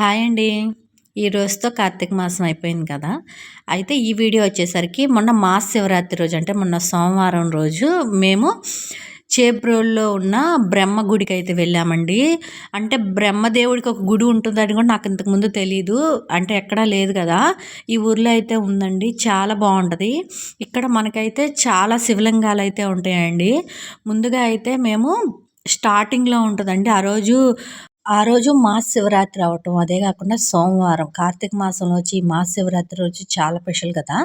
Hi అండి. ఈ రోజుతో కార్తీక మాసం అయిపోయింది కదా. అయితే ఈ వీడియో వచ్చేసరికి మొన్న మాస శివరాత్రి రోజు అంటే మొన్న సోమవారం రోజు మేము చేబ్రోల్లో ఉన్న బ్రహ్మ గుడికి అయితే వెళ్ళామండి. అంటే బ్రహ్మదేవుడికి ఒక గుడి ఉంటుందని కూడా నాకు ఇంతకుముందు తెలీదు. అంటే ఎక్కడా లేదు కదా. ఈ ఊర్లో అయితే ఉందండి. చాలా బాగుంటుంది. ఇక్కడ మనకైతే చాలా శివలింగాలు అయితే ఉంటాయండి. ముందుగా అయితే మేము స్టార్టింగ్లో ఉంటుందండి. ఆ రోజు ఆ రోజు శివరాత్రి అవటం. అదే కాకుండా సోమవారం కార్తీక మాసంలో వచ్చి ఈ శివరాత్రి రోజు చాలా స్పెషల్ కదా.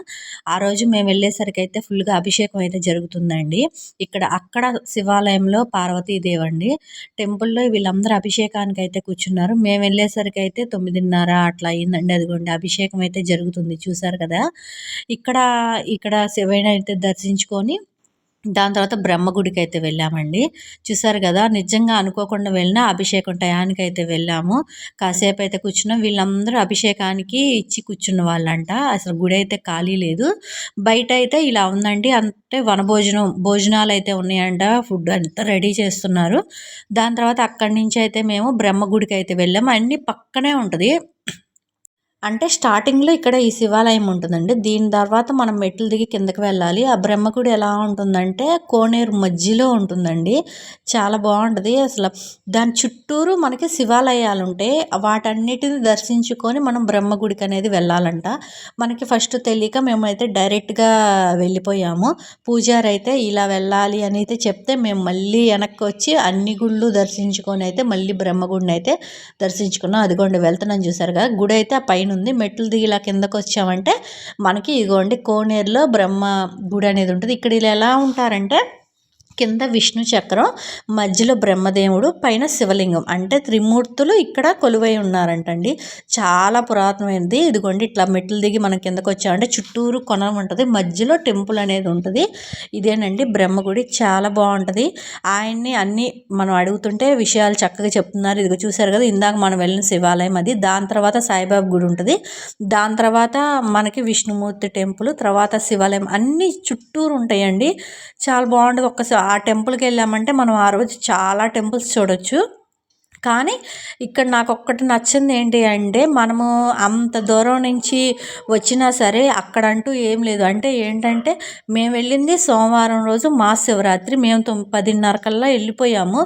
ఆ రోజు మేము వెళ్ళేసరికి అయితే ఫుల్గా అభిషేకం అయితే జరుగుతుందండి. ఇక్కడ అక్కడ శివాలయంలో పార్వతీదేవి అండి టెంపుల్లో వీళ్ళందరూ అభిషేకానికి అయితే కూర్చున్నారు. మేము వెళ్ళేసరికి అయితే తొమ్మిదిన్నర అట్లా అయిందండి. అదిగోండి అభిషేకం అయితే జరుగుతుంది. చూసారు కదా. ఇక్కడ ఇక్కడ శివైన అయితే దర్శించుకొని దాని తర్వాత బ్రహ్మగుడికి అయితే వెళ్ళామండి. చూసారు కదా నిజంగా అనుకోకుండా వెళ్ళిన అభిషేకం టయానికి అయితే వెళ్ళాము. కాసేపు అయితే కూర్చున్నాం. వీళ్ళందరూ అభిషేకానికి ఇచ్చి కూర్చున్న వాళ్ళంట. అసలు గుడి అయితే ఖాళీ లేదు. బయట అయితే ఇలా ఉందండి. అంటే వనభోజనం భోజనాలు అయితే ఉన్నాయంట. ఫుడ్ అంతా రెడీ చేస్తున్నారు. దాని తర్వాత అక్కడి నుంచి అయితే మేము బ్రహ్మగుడికి అయితే వెళ్ళాము అన్నీ పక్కనే ఉంటుంది. అంటే స్టార్టింగ్లో ఇక్కడ ఈ శివాలయం ఉంటుందండి. దీని తర్వాత మనం మెట్లు దిగి కిందకి వెళ్ళాలి. ఆ బ్రహ్మగుడి ఎలా ఉంటుందంటే కోనేరు మధ్యలో ఉంటుందండి. చాలా బాగుంటుంది అసలు. దాని చుట్టూరు మనకి శివాలయాలు ఉంటాయి వాటన్నిటిని దర్శించుకొని మనం బ్రహ్మగుడికి అనేది వెళ్ళాలంట. మనకి ఫస్ట్ తెలియక మేమైతే డైరెక్ట్గా వెళ్ళిపోయాము. పూజారి అయితే ఇలా వెళ్ళాలి అని అయితే చెప్తే మేము మళ్ళీ వెనక్కి వచ్చి అన్ని గుళ్ళు దర్శించుకొని అయితే మళ్ళీ బ్రహ్మగుడిని అయితే దర్శించుకున్నాం. అదిగోండి వెళ్తున్నాం చూసారు కదా గుడి అయితే ఆ పైన ఉంది. మెట్లు దిగి ఇలా కిందకు వచ్చామంటే మనకి ఇదిగోండి కోనేరులో బ్రహ్మ గుడి అనేది ఉంటుంది. ఇక్కడ ఇలా ఎలా ఉంటారంటే కింద విష్ణు చక్రం మధ్యలో బ్రహ్మదేవుడు పైన శివలింగం. అంటే త్రిమూర్తులు ఇక్కడ కొలువై ఉన్నారంటండి. చాలా పురాతనమైనది. ఇదిగోండి ఇట్లా మెట్లు దిగి మనం కిందకు వచ్చామంటే చుట్టూరు కొన ఉంటుంది. మధ్యలో టెంపుల్ అనేది ఉంటుంది. ఇదేనండి బ్రహ్మగుడి. చాలా బాగుంటుంది. ఆయన్ని అన్ని మనం అడుగుతుంటే విషయాలు చక్కగా చెప్తున్నారు. ఇదిగో చూసారు కదా ఇందాక మనం వెళ్ళిన శివాలయం అది. దాని తర్వాత సాయిబాబా గుడి ఉంటుంది. దాని తర్వాత మనకి విష్ణుమూర్తి టెంపుల్ తర్వాత శివాలయం అన్ని చుట్టూరు ఉంటాయండి. చాలా బాగుంటుంది. ఒక్కసారి ఆ టెంపుల్కి వెళ్ళామంటే మనం ఆ రోజు చాలా టెంపుల్స్ చూడొచ్చు. కానీ ఇక్కడ నాకు ఒక్కటి నచ్చింది ఏంటి అంటే మనము అంత దూరం నుంచి వచ్చినా సరే అక్కడంటూ ఏం లేదు. అంటే ఏంటంటే మేము వెళ్ళింది సోమవారం రోజు మా శివరాత్రి. మేము తొమ్మిది పదిన్నర కల్లా వెళ్ళిపోయాము.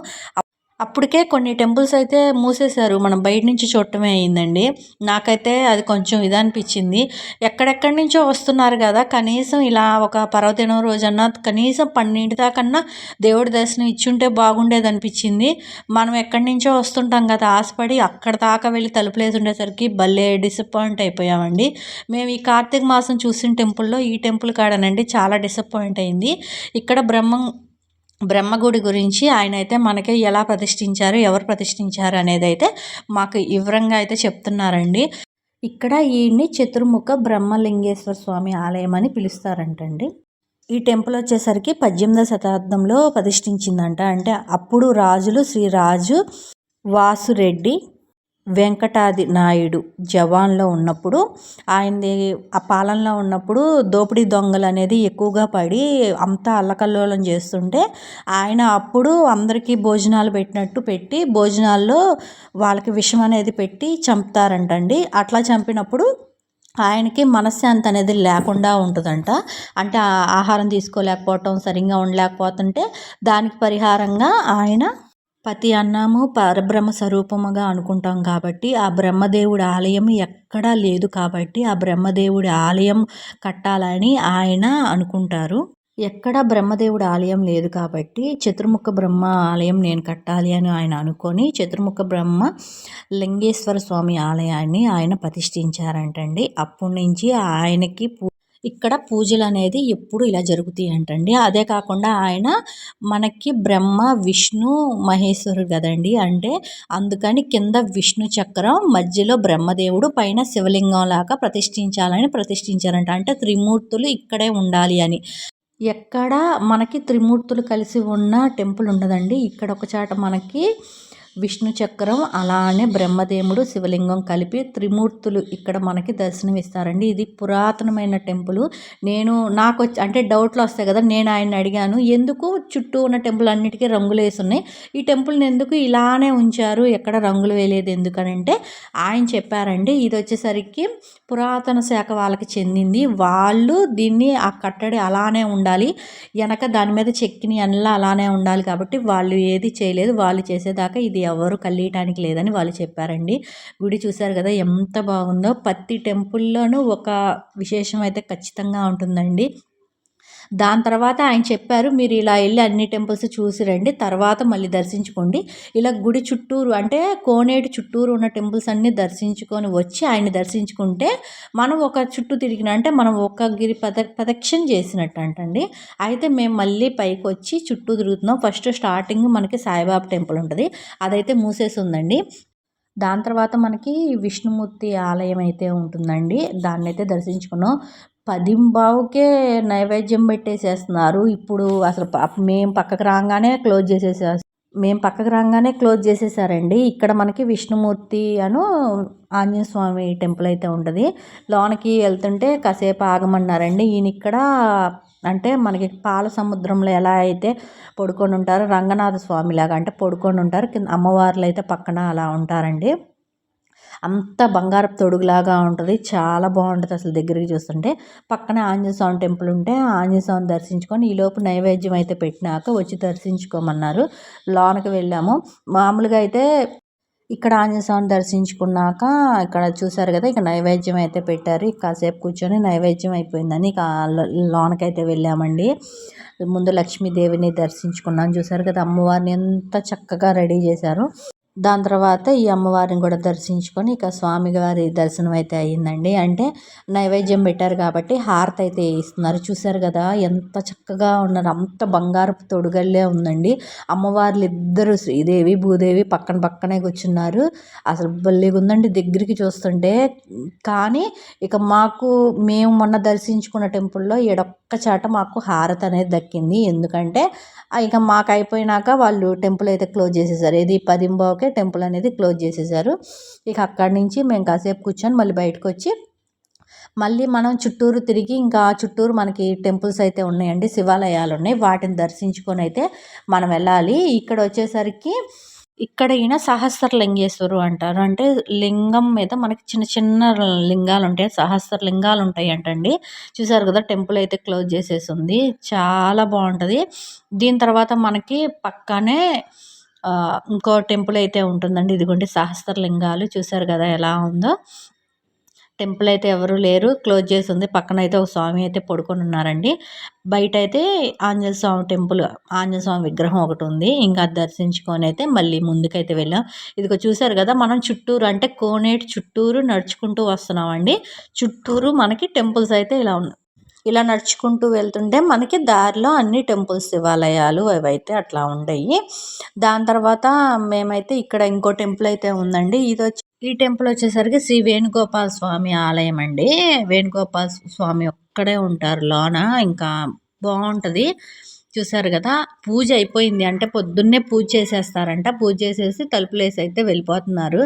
అప్పటికే కొన్ని టెంపుల్స్ అయితే మూసేశారు. మనం బయట నుంచి చూడటమే అయిందండి. నాకైతే అది కొంచెం ఇది అనిపించింది. ఎక్కడెక్కడి నుంచో వస్తున్నారు కదా కనీసం ఇలా ఒక పర్వదినం రోజన్నా కనీసం పన్నెండు దాకన్నా దేవుడి దర్శనం ఇచ్చుంటే బాగుండేది అనిపించింది. మనం ఎక్కడి నుంచో వస్తుంటాం కదా ఆశపడి అక్కడ దాకా వెళ్ళి తలుపులేసి ఉండేసరికి భలే డిసప్పాయింట్ అయిపోయామండి. మేము ఈ కార్తీక మాసం చూసిన టెంపుల్లో ఈ టెంపుల్ కాడనండి చాలా డిసప్పాయింట్ అయింది. ఇక్కడ బ్రహ్మం బ్రహ్మగుడి గురించి ఆయన అయితే మనకి ఎలా ప్రతిష్ఠించారు ఎవరు ప్రతిష్ఠించారు అనేది అయితే మాకు వివరంగా అయితే చెప్తున్నారండి. ఇక్కడ ఈయన్ని చతుర్ముఖ బ్రహ్మలింగేశ్వర స్వామి ఆలయం అని పిలుస్తారంటండి. ఈ టెంపుల్ వచ్చేసరికి పద్దెనిమిదవ శతాబ్దంలో ప్రతిష్ఠించిందంట. అంటే అప్పుడు రాజులు శ్రీరాజు వాసురెడ్డి వెంకటాది నాయుడు జవాన్లో ఉన్నప్పుడు ఆయనది ఆ పాలనలో ఉన్నప్పుడు దోపిడీ దొంగలు అనేది ఎక్కువగా పడి అంతా అల్లకల్లోలం చేస్తుంటే ఆయన అప్పుడు అందరికీ భోజనాలు పెట్టినట్టు పెట్టి భోజనాల్లో వాళ్ళకి విషం అనేది పెట్టి చంపుతారంటండి. అట్లా చంపినప్పుడు ఆయనకి మనశ్శాంతి అనేది లేకుండా ఉంటుందంట. అంటే ఆహారం తీసుకోలేకపోవటం సరిగ్గా ఉండలేకపోతుంటే దానికి పరిహారంగా ఆయన ప్రతి అన్నము పరబ్రహ్మ స్వరూపముగా అనుకుంటాం కాబట్టి ఆ బ్రహ్మదేవుడి ఆలయం ఎక్కడా లేదు కాబట్టి ఆ బ్రహ్మదేవుడి ఆలయం కట్టాలని ఆయన అనుకుంటారు. ఎక్కడ బ్రహ్మదేవుడి ఆలయం లేదు కాబట్టి చతుర్ముఖ బ్రహ్మ ఆలయం నేను కట్టాలి అని ఆయన అనుకొని చతుర్ముఖ బ్రహ్మ లింగేశ్వర స్వామి ఆలయాన్ని ఆయన ప్రతిష్ఠించారంటండి. అప్పటి నుంచి ఆయనకి ఇక్కడ పూజలు అనేది ఎప్పుడు ఇలా జరుగుతాయి అంటండి అదే కాకుండా ఆయన మనకి బ్రహ్మ విష్ణు మహేశ్వరుడు కదండి. అంటే అందుకని కింద విష్ణు చక్రం మధ్యలో బ్రహ్మదేవుడు పైన శివలింగం లాగా ప్రతిష్ఠించాలని ప్రతిష్ఠించారంట. అంటే త్రిమూర్తులు ఇక్కడే ఉండాలి అని. ఎక్కడ మనకి త్రిమూర్తులు కలిసి ఉన్న టెంపుల్ ఉండదండి. ఇక్కడ ఒక చాట మనకి విష్ణు చక్రం అలానే బ్రహ్మదేవుడు శివలింగం కలిపి త్రిమూర్తులు ఇక్కడ మనకి దర్శనం ఇస్తారండి ఇది పురాతనమైన టెంపుల్. నేను నాకు వచ్చి అంటే డౌట్లు వస్తాయి కదా నేను ఆయన అడిగాను ఎందుకు చుట్టూ ఉన్న టెంపుల్ అన్నిటికీ రంగులు వేసి ఉన్నాయి? ఈ టెంపుల్ని ఎందుకు ఇలానే ఉంచారు? ఎక్కడ రంగులు వేయలేదు ఎందుకనంటే ఆయన చెప్పారండి ఇది వచ్చేసరికి పురాతన శాఖ వాళ్ళకి చెందింది. వాళ్ళు దీన్ని ఆ కట్టడి అలానే ఉండాలి వెనక దాని మీద చెక్కిని అన్లా అలానే ఉండాలి కాబట్టి వాళ్ళు ఏది చేయలేదు వాళ్ళు చేసేదాకా ఇది ఎవరు కలియటానికి లేదని వాళ్ళు చెప్పారండి. గుడి చూశారు కదా ఎంత బాగుందో. ప్రతి టెంపుల్లోనూ ఒక విశేషం అయితే ఖచ్చితంగా ఉంటుందండి. దాని తర్వాత ఆయన చెప్పారు మీరు ఇలా వెళ్ళి అన్ని టెంపుల్స్ చూసి రండి తర్వాత మళ్ళీ దర్శించుకోండి. ఇలా గుడి చుట్టూరు అంటే కోనేటి చుట్టూరు ఉన్న టెంపుల్స్ అన్నీ దర్శించుకొని వచ్చి ఆయన్ని దర్శించుకుంటే మనం ఒక చుట్టూ తిరిగిన అంటే మనం ఒక గిరి పద ప్రదక్షిణ చేసినట్టు అంటండి అయితే మేము మళ్ళీ పైకి వచ్చి చుట్టూ తిరుగుతున్నాం. ఫస్ట్ స్టార్టింగ్ మనకి సాయిబాబా టెంపుల్ ఉంటుంది. అదైతే మూసేసి ఉందండి దాని తర్వాత మనకి విష్ణుమూర్తి ఆలయం అయితే ఉంటుందండి. దాన్ని అయితే దర్శించుకున్నాం. పదింబావుకే నైవేద్యం పెట్టేసేస్తున్నారు. ఇప్పుడు అసలు మేము పక్కకు రాగానే క్లోజ్ చేసేసా మేము పక్కకు రాగానే క్లోజ్ చేసేసారండి. ఇక్కడ మనకి విష్ణుమూర్తి అను ఆంజనేయ స్వామి టెంపుల్ అయితే ఉంటుంది. లోనకి వెళ్తుంటే కాసేపు ఆగమన్నారండి. ఈయన ఇక్కడ అంటే మనకి పాల సముద్రంలో ఎలా అయితే పడుకొని ఉంటారో రంగనాథ స్వామి లాగా అంటే పడుకొని ఉంటారు. కింద అమ్మవార్లు అయితే పక్కన అలా ఉంటారండి. అంత బంగారపు తొడుగులాగా ఉంటుంది. చాలా బాగుంటుంది అసలు దగ్గరికి చూస్తుంటే. పక్కనే ఆంజనేయ స్వామి టెంపుల్ ఉంటే ఆంజనేయ స్వామి దర్శించుకొని ఈలోపు నైవేద్యం అయితే పెట్టినాక వచ్చి దర్శించుకోమన్నారు. లోనకి వెళ్ళాము. మామూలుగా అయితే ఇక్కడ ఆంజనేయ స్వామిని దర్శించుకున్నాక ఇక్కడ చూసారు కదా ఇక్కడ నైవేద్యం అయితే పెట్టారు. కాసేపు కూర్చొని నైవేద్యం అయిపోయిందని ఇక లోనకైతే వెళ్ళామండి. ముందు లక్ష్మీదేవిని దర్శించుకున్నాను చూసారు కదా అమ్మవారిని ఎంత చక్కగా రెడీ చేశారు. దాని తర్వాత ఈ అమ్మవారిని కూడా దర్శించుకొని ఇక స్వామివారి దర్శనం అయితే అయ్యిందండి అంటే నైవేద్యం పెట్టారు కాబట్టి హారతి అయితే ఇస్తున్నారు. చూశారు కదా ఎంత చక్కగా ఉన్నారు. అంత బంగారపు తొడుగల్లే ఉందండి. అమ్మవార్లు ఇద్దరు శ్రీదేవి భూదేవి పక్కన పక్కనే కూర్చున్నారు. అసలు భలేగా ఉందండి దగ్గరికి చూస్తుంటే. కానీ ఇక మాకు మేము మొన్న దర్శించుకున్న టెంపుల్లో ఎడొక్క చాట మాకు హారతి అనేది దక్కింది. ఎందుకంటే ఇక మాకు అయిపోయినాక వాళ్ళు టెంపుల్ అయితే క్లోజ్ చేసేసారు. ఇది పదింబావుకే టెంపుల్ అనేది క్లోజ్ చేసేసారు. ఇక అక్కడి నుంచి మేము కాసేపు కూర్చొని మళ్ళీ బయటకు వచ్చి మళ్ళీ మనం చుట్టూరు తిరిగి ఇంకా చుట్టూరు మనకి టెంపుల్స్ అయితే ఉన్నాయండి శివాలయాలు ఉన్నాయి. వాటిని దర్శించుకొని అయితే మనం వెళ్ళాలి. ఇక్కడ వచ్చేసరికి ఇక్కడ ఈయన సహస్రలింగేశ్వరు అంటారు. అంటే లింగం మీద మనకి చిన్న చిన్న లింగాలు ఉంటాయి. సహస్ర లింగాలు ఉంటాయి అంటండి చూసారు కదా టెంపుల్ అయితే క్లోజ్ చేసేసి ఉంది చాలా బాగుంటుంది. దీని తర్వాత మనకి పక్కనే ఇంకో టెంపుల్ అయితే ఉంటుందండి. ఇదిగోండి సహస్రలింగాలు చూసారు కదా ఎలా ఉందో. టెంపుల్ అయితే ఎవరు లేరు. క్లోజ్ చేసి ఉంది. పక్కన అయితే ఒక స్వామి అయితే పడుకొని ఉన్నారండి. బయట అయితే ఆంజనేయ స్వామి టెంపుల్ ఆంజనేయ స్వామి విగ్రహం ఒకటి ఉంది. ఇంకా దర్శించుకొని అయితే మళ్ళీ ముందుకైతే వెళ్ళాం. ఇదిగో చూసారు కదా మనం చుట్టూరు అంటే కోనేటి చుట్టూరు నడుచుకుంటూ వస్తున్నామండి. చుట్టూరు మనకి టెంపుల్స్ అయితే ఇలా ఉన్నాయి ఇలా నడుచుకుంటూ వెళ్తుంటే మనకి దారిలో అన్ని టెంపుల్స్ శివాలయాలు అవైతే అట్లా ఉండయి. దాని తర్వాత మేమైతే ఇక్కడ ఇంకో టెంపుల్ అయితే ఉందండి. ఇది వచ్చి ఈ టెంపుల్ వచ్చేసరికి శ్రీ వేణుగోపాల స్వామి ఆలయం అండి. వేణుగోపాల స్వామి ఒక్కడే ఉంటారు లోన. ఇంకా బాగుంటుంది. చూసారు కదా పూజ అయిపోయింది. అంటే పొద్దున్నే పూజ చేసేస్తారంట. పూజ చేసేసి తలుపులేసి అయితే వెళ్ళిపోతున్నారు.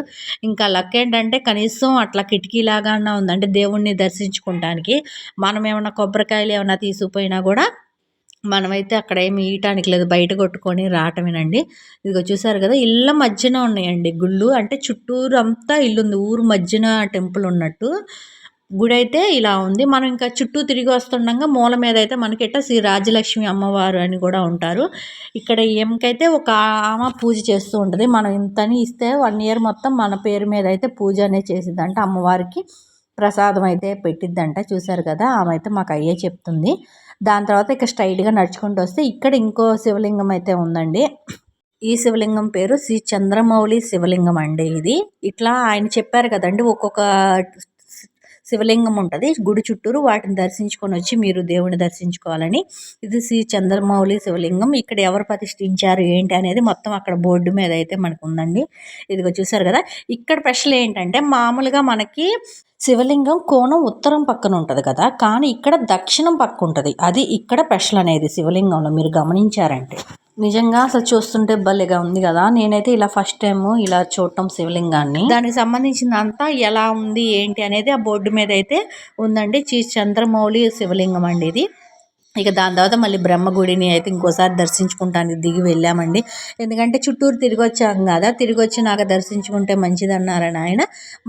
ఇంకా లక్ ఏంటంటే కనీసం అట్లా కిటికీలాగానే ఉంది అంటే దేవుణ్ణి దర్శించుకోవటానికి మనం ఏమైనా కొబ్బరికాయలు ఏమైనా తీసుకుపోయినా కూడా మనమైతే అక్కడ ఏమి ఇయటానికి లేదు. బయట కొట్టుకొని రావటమేనండి. ఇదిగో చూసారు కదా ఇళ్ళ మధ్యన ఉన్నాయండి గుళ్ళు. అంటే చుట్టూరు అంతా ఇల్లు ఉంది ఊరు మధ్యన టెంపుల్ ఉన్నట్టు. గుడి అయితే ఇలా ఉంది. మనం ఇంకా చుట్టూ తిరిగి వస్తుండగా మూల మీద అయితే మనకిట శ్రీ రాజలక్ష్మి అమ్మవారు అని కూడా ఉంటారు. ఇక్కడ ఏమికైతే ఒక ఆమె పూజ చేస్తూ ఉంటుంది. మనం ఇంతని ఇస్తే వన్ ఇయర్ మొత్తం మన పేరు మీద అయితే పూజ అనేది చేసిద్దంట అమ్మవారికి. ప్రసాదం అయితే పెట్టిద్దంట. చూశారు కదా ఆమె అయితే మాకు అయ్యే చెప్తుంది. దాని తర్వాత ఇక స్ట్రైట్గా నడుచుకుంటూ వస్తే ఇక్కడ ఇంకో శివలింగం అయితే ఉందండి. ఈ శివలింగం పేరు శ్రీ చంద్రమౌళి శివలింగం అండి ఇది. ఇట్లా ఆయన చెప్పారు కదండి ఒక్కొక్క శివలింగం ఉంటుంది. గుడి చుట్టూరు వాటిని దర్శించుకొని వచ్చి మీరు దేవుని దర్శించుకోవాలని. ఇది శ్రీ చంద్రమౌళి శివలింగం. ఇక్కడ ఎవరు ప్రతిష్ఠించారు ఏంటి అనేది మొత్తం అక్కడ బోర్డు మీద అయితే మనకు ఉందండి ఇదిగో చూసారు కదా? ఇక్కడ స్పెషల్ ఏంటంటే మామూలుగా మనకి శివలింగం కోణం ఉత్తరం పక్కన ఉంటుంది కదా కానీ ఇక్కడ దక్షిణం పక్క ఉంటుంది. అది ఇక్కడ స్పెషల్ అనేది శివలింగంలో మీరు గమనించారంటే. నిజంగా అసలు చూస్తుంటే భలేగా ఉంది కదా నేనైతే ఇలా ఫస్ట్ టైం ఇలా చూడటం శివలింగాన్ని. దానికి సంబంధించిన అంతా ఎలా ఉంది ఏంటి అనేది ఆ బోర్డు మీద అయితే ఉందండి. శ్రీ చంద్రమౌళి శివలింగం అండి ఇది. ఇక దాని తర్వాత మళ్ళీ బ్రహ్మగుడిని అయితే ఇంకోసారి దర్శించుకుంటానికి దిగి వెళ్ళామండి. ఎందుకంటే చుట్టూరు తిరిగి వచ్చాం కదా తిరిగి వచ్చినాక దర్శించుకుంటే మంచిదన్నారని ఆయన.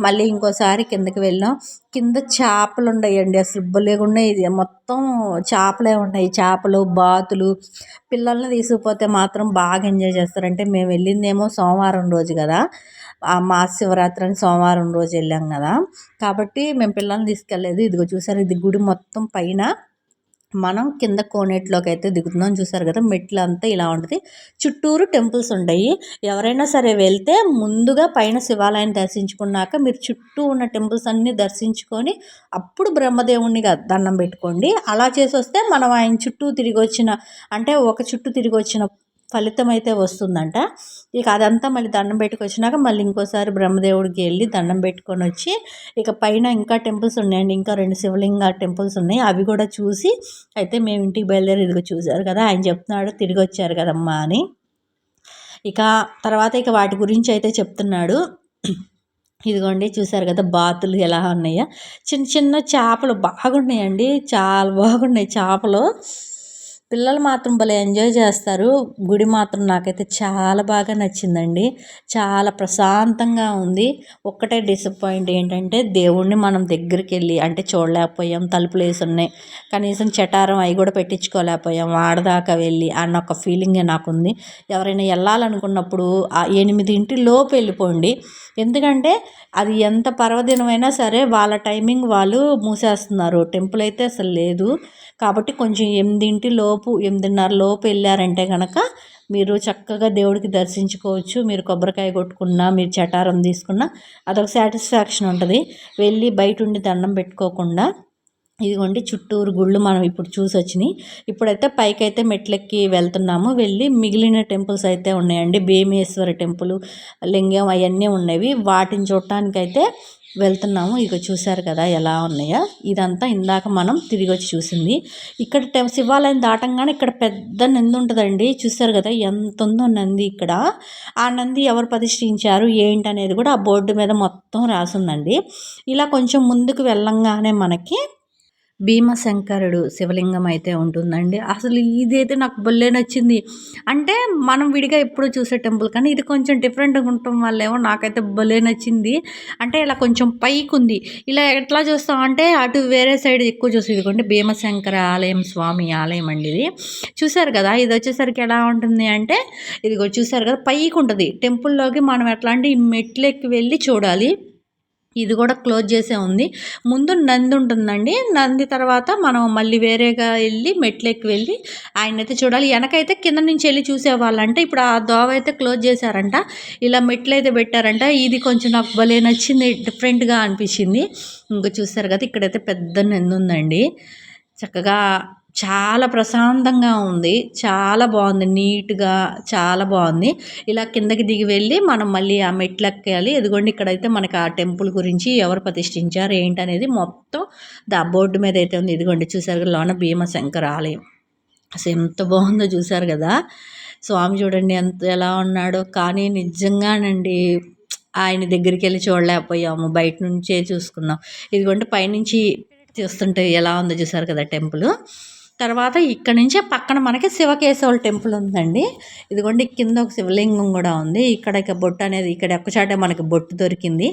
మళ్ళీ ఇంకోసారి కిందకి వెళ్ళాం. కింద చేపలు ఉన్నాయండి అసలు లేకుండా ఇది మొత్తం చేపలే ఉన్నాయి. చేపలు బాతులు పిల్లల్ని తీసుకుపోతే మాత్రం బాగా ఎంజాయ్ చేస్తారంటే మేము వెళ్ళిందేమో సోమవారం రోజు కదా ఆ మా శివరాత్రి అని సోమవారం రోజు వెళ్ళాం కదా. కాబట్టి మేము పిల్లల్ని తీసుకెళ్ళలేదు. ఇదిగో చూసారు ఇది గుడి మొత్తం పైన మనం కింద కోనేటిలోకి అయితే దిగుతున్నాం. చూసారు కదా మెట్లు అంతా ఇలా ఉంటుంది. చుట్టూరు టెంపుల్స్ ఉంటాయి. ఎవరైనా సరే వెళ్తే ముందుగా పైన శివాలయం దర్శించుకున్నాక మీరు చుట్టూ ఉన్న టెంపుల్స్ అన్నీ దర్శించుకొని అప్పుడు బ్రహ్మదేవుణ్ణి దండం పెట్టుకోండి. అలా చేసి వస్తే మనం ఆయన చుట్టూ తిరిగి వచ్చిన అంటే ఒక చుట్టూ తిరిగి వచ్చిన ఫలితం అయితే వస్తుందంట. ఇక అదంతా మళ్ళీ దండం పెట్టుకొచ్చినాక మళ్ళీ ఇంకోసారి బ్రహ్మదేవుడికి వెళ్ళి దండం పెట్టుకొని వచ్చి ఇక పైన ఇంకా టెంపుల్స్ ఉన్నాయండి. ఇంకా రెండు శివలింగ టెంపుల్స్ ఉన్నాయి. అవి కూడా చూసి అయితే మేము ఇంటికి బయలుదేరి ఇదిగో చూశారు కదా ఆయన చెప్తున్నాడు తిరిగి వచ్చారు కదమ్మా అని. ఇక తర్వాత ఇక వాటి గురించి అయితే చెప్తున్నాడు. ఇదిగోండి చూసారు కదా బాతులు ఎలా ఉన్నాయో. చిన్న చిన్న చేపలు బాగున్నాయండి. చాలా బాగున్నాయి చేపలు. పిల్లలు మాత్రం భలే ఎంజాయ్ చేస్తారు. గుడి మాత్రం నాకైతే చాలా బాగా నచ్చిందండి. చాలా ప్రశాంతంగా ఉంది. ఒక్కటే డిసప్పాయింట్ ఏంటంటే దేవుణ్ణి మనం దగ్గరికి వెళ్ళి అంటే చూడలేకపోయాం తలుపులు వేసి ఉన్నాయి. కనీసం చటారం అవి కూడా పెట్టించుకోలేకపోయాం వాడదాకా వెళ్ళి అన్న ఒక ఫీలింగే నాకుంది. ఎవరైనా వెళ్ళాలనుకున్నప్పుడు ఆ ఎనిమిదింటి లోపు వెళ్ళిపోండి. ఎందుకంటే అది ఎంత పర్వదినమైనా సరే వాళ్ళ టైమింగ్ వాళ్ళు మూసేస్తున్నారు. టెంపుల్ అయితే అసలు లేదు. కాబట్టి కొంచెం ఎనిమిదింటి లోపు ఎనిమిదిన్నర లోపు వెళ్ళారంటే కనుక మీరు చక్కగా దేవుడికి దర్శించుకోవచ్చు. మీరు కొబ్బరికాయ కొట్టుకున్నా మీరు చటారం తీసుకున్నా అదొక సాటిస్ఫాక్షన్ ఉంటుంది. వెళ్ళి బయట ఉండి దండం పెట్టుకోకుండా ఇదిగోండి చుట్టూరు గుళ్ళు మనం ఇప్పుడు చూసి వచ్చినాయి. ఇప్పుడైతే పైకైతే మెట్లెక్కి వెళ్తున్నాము. వెళ్ళి మిగిలిన టెంపుల్స్ అయితే ఉన్నాయండి. భీమేశ్వర టెంపుల్ లింగం అవన్నీ ఉన్నవి. వాటిని చూడటానికైతే వెళ్తున్నాము. ఇక చూశారు కదా ఎలా ఉన్నాయో. ఇదంతా ఇందాక మనం తిరిగి వచ్చి చూసింది. ఇక్కడ టెం శివాలయం దాటంగానే ఇక్కడ పెద్ద నంది ఉంటుందండి. చూశారు కదా ఎంత ఉందో నంది ఇక్కడ. ఆ నంది ఎవరు ప్రతిష్ఠించారు? ఏంటి అనేది కూడా ఆ బోర్డు మీద మొత్తం రాసిందండి. ఇలా కొంచెం ముందుకు వెళ్ళంగానే మనకి భీమశంకరుడు శివలింగం అయితే ఉంటుందండి. అసలు ఇదైతే నాకు భలే నచ్చింది. అంటే మనం విడిగా ఎప్పుడు చూసే టెంపుల్ కానీ ఇది కొంచెం డిఫరెంట్గా ఉండటం వల్లేమో నాకైతే భలే నచ్చింది. అంటే ఇలా కొంచెం పైకి ఉంది ఇలా ఎట్లా చూస్తాం అంటే అటు వేరే సైడ్ ఎక్కువ చూసి ఇదిగోండి భీమశంకర ఆలయం స్వామి ఆలయం అండి ఇది. చూసారు కదా ఇది వచ్చేసరికి ఎలా ఉంటుంది అంటే ఇదిగో చూసారు కదా పైకి ఉంటుంది టెంపుల్లోకి మనం ఎట్లా అంటే ఈ మెట్లెక్కి వెళ్ళి చూడాలి. ఇది కూడా క్లోజ్ చేసే ఉంది. ముందు నంది ఉంటుందండి. నంది తర్వాత మనం మళ్ళీ వేరేగా వెళ్ళి మెట్లెక్కి వెళ్ళి ఆయన అయితే చూడాలి. వెనకైతే కింద నుంచి వెళ్ళి చూసేవాళ్ళంటే ఇప్పుడు ఆ దోవ అయితే క్లోజ్ చేశారంట. ఇలా మెట్లు అయితే పెట్టారంట. ఇది కొంచెం నాకు భలే నచ్చింది. డిఫరెంట్గా అనిపించింది. ఇంకా చూస్తారు కదా ఇక్కడైతే పెద్ద నంది ఉందండి. చక్కగా చాలా ప్రశాంతంగా ఉంది. చాలా బాగుంది. నీట్గా చాలా బాగుంది. ఇలా కిందకి దిగి వెళ్ళి మనం మళ్ళీ ఆ మెట్లు ఎక్కాలి ఇదిగోండి ఇక్కడైతే మనకి ఆ టెంపుల్ గురించి ఎవరు ప్రతిష్ఠించారు ఏంటనేది మొత్తం దా బోర్డు మీద అయితే ఉంది. ఇదిగోండి చూసారు లోన భీమశంకర ఆలయం. అసలు ఎంత బాగుందో చూసారు కదా. స్వామి చూడండి ఎంత ఎలా ఉన్నాడో. కానీ నిజంగానండి ఆయన దగ్గరికి వెళ్ళి చూడలేకపోయాము. బయట నుంచే చూసుకున్నాం. ఇదిగోండి పైనుంచి చూస్తుంటే ఎలా ఉందో చూసారు కదా టెంపుల్. తర్వాత ఇక్కడ నుంచే పక్కన మనకి శివకేశవుల టెంపుల్ ఉందండి. ఇదిగోండి కింద ఒక శివలింగం కూడా ఉంది. ఇక్కడ ఇక బొట్టు అనేది ఇక్కడ ఒక్కచాటే మనకి బొట్టు దొరికింది.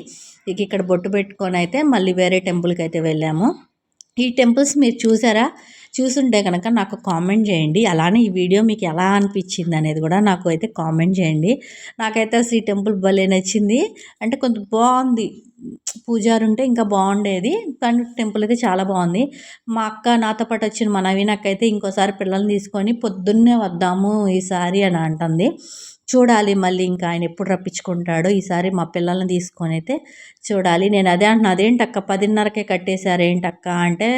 ఇక ఇక్కడ బొట్టు పెట్టుకొని అయితే మళ్ళీ వేరే టెంపుల్కి అయితే వెళ్ళాము. ఈ టెంపుల్స్ మీరు చూసారా? చూసుంటే కనుక నాకు కామెంట్ చేయండి. అలానే ఈ వీడియో మీకు ఎలా అనిపించింది అనేది కూడా నాకు అయితే కామెంట్ చేయండి. నాకైతే శ్రీ టెంపుల్ భలే నచ్చింది. అంటే కొంత బాగుంది. పూజారు ఉంటే ఇంకా బాగుండేది. కానీ టెంపుల్ అయితే చాలా బాగుంది. మా అక్క నాతో పాటు వచ్చిన మనవి నాకైతే అయితే ఇంకోసారి పిల్లల్ని తీసుకొని పొద్దున్నే వద్దాము ఈసారి అని అంటుంది. చూడాలి మళ్ళీ ఇంకా ఆయన ఎప్పుడు రప్పించుకుంటాడో ఈసారి మా పిల్లల్ని తీసుకొని అయితే చూడాలి. నేను అదే అంటున్నా అదేంటక్క పదిన్నరకే కట్టేశారు ఏంటక్క అంటే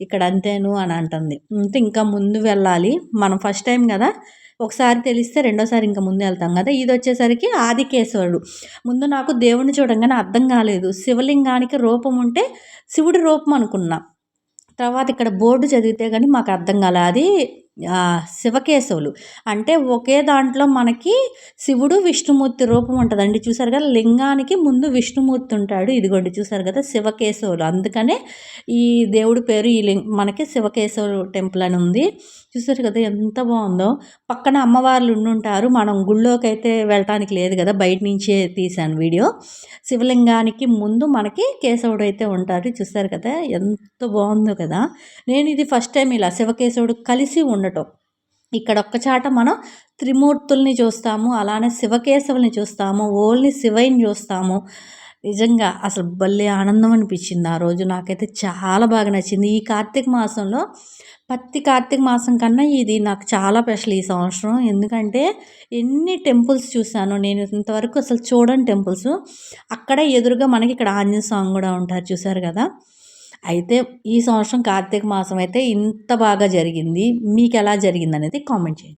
ఇక్కడ అంతేను అని అంటుంది. అంటే ఇంకా ముందు వెళ్ళాలి. మనం ఫస్ట్ టైం కదా. ఒకసారి తెలిస్తే రెండోసారి ఇంకా ముందు వెళ్తాం కదా. ఇది వచ్చేసరికి ఆదికేశవుడు. ముందు నాకు దేవుణ్ణి చూడంగానే అర్థం కాలేదు. శివలింగానికి రూపం ఉంటే శివుడి రూపం అనుకున్నా. తర్వాత ఇక్కడ బోర్డు చదివితే కానీ మాకు అర్థం కాలే. అది శివకేశవులు. అంటే ఒకే దాంట్లో మనకి శివుడు విష్ణుమూర్తి రూపం ఉంటుందండి. చూసారు కదా లింగానికి ముందు విష్ణుమూర్తి ఉంటాడు. ఇదిగోండి చూసారు కదా శివకేశవులు. అందుకనే ఈ దేవుడి పేరు ఈ లింగ మనకి శివకేశవులు టెంపుల్ అని ఉంది. చూసారు కదా ఎంత బాగుందో. పక్కన అమ్మవార్లు ఉండుంటారు. మనం గుళ్ళోకి అయితే వెళ్ళటానికి లేదు కదా బయట నుంచే తీశాను వీడియో. శివలింగానికి ముందు మనకి కేశవుడు అయితే ఉంటారు. చూసారు కదా ఎంత బాగుందో కదా. నేను ఇది ఫస్ట్ టైం ఇలా శివకేశవుడు కలిసి ఉండటం. ఇక్కడ ఒక్కచాట మనం త్రిమూర్తుల్ని చూస్తాము అలానే శివకేశవుల్ని చూస్తాము ఓన్లీ శివైని చూస్తాము. నిజంగా అసలు భలే ఆనందం అనిపించింది ఆ రోజు. నాకైతే చాలా బాగా నచ్చింది. ఈ కార్తీక మాసంలో ప్రతి కార్తీక మాసం కన్నా ఇది నాకు చాలా స్పెషల్ ఈ సంవత్సరం. ఎందుకంటే ఎన్ని టెంపుల్స్ చూశాను నేను ఇంతవరకు అసలు చూడని టెంపుల్స్. అక్కడ ఎదురుగా మనకి ఇక్కడ ఆంజనేయ స్వామి కూడా ఉంటారు చూసారు కదా. అయితే ఈ సంవత్సరం కార్తీక మాసం అయితే ఇంత బాగా జరిగింది. మీకు ఎలా జరిగింది అనేది కామెంట్ చేయండి.